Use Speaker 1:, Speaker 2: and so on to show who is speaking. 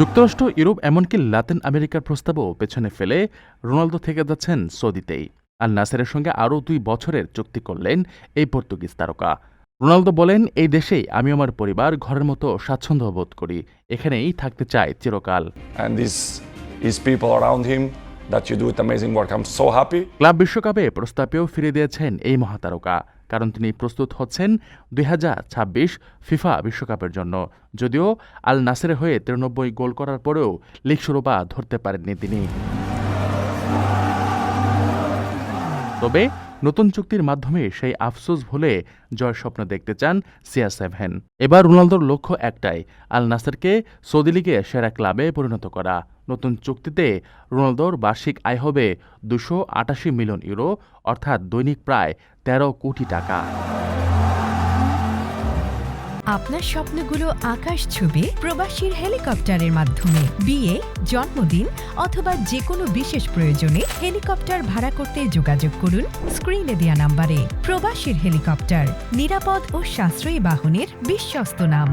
Speaker 1: যুক্তরাষ্ট্র ইউরোপ এমনকি লাতিন আমেরিকার প্রস্তাবও পেছনে ফেলে রোনালদো থেকে যাচ্ছেন সৌদিতেই। আল নাসেরের সঙ্গে আরও দুই বছরের চুক্তি করলেন এই পর্তুগিজ তারকা। রোনালদো বলেন এই দেশেই আমি আমার পরিবার ঘরের মতো স্বাচ্ছন্দ্য বোধ করি। এখানেই থাকতে চাই চিরকাল. ক্লাব বিশ্বকাপে প্রস্তাবেও ফিরে দিয়েছেন এই মহাতারকা। কারণ তিনি প্রস্তুত হচ্ছেন দুই হাজার ছাব্বিশ ফিফা বিশ্বকাপের জন্য। যদিও আল নাসের হয়ে তিরানব্বই গোল করার পরেও লিগ শিরোপা ধরতে পারেননি তিনি। তবে নতুন চুক্তির মাধ্যমে সেই আফসোস ভুলে জয়ের স্বপ্ন দেখতে চান সিয়া সেভেন। এবার রোনালদোর লক্ষ্য একটাই, আল নাসেরকে সৌদি লিগে সেরা ক্লাবে পরিণত করা। নতুন চুক্তিতে রোনালদোর বার্ষিক আয় হবে দুশো আটাশি মিলিয়ন ইউরো, অর্থাৎ দৈনিক প্রায় তেরো কোটি টাকা।
Speaker 2: আপনার স্বপ্নগুলো আকাশ ছুবে প্রবাসীর হেলিকপ্টারের মাধ্যমে। বিয়ে, জন্মদিন অথবা যে কোনো বিশেষ প্রয়োজনে হেলিকপ্টার ভাড়া করতে যোগাযোগ করুন স্ক্রিনে দেয়া নাম্বারে। প্রবাসীর হেলিকপ্টার, নিরাপদ ও সাশ্রয়ী বাহনের বিশ্বস্ত নাম।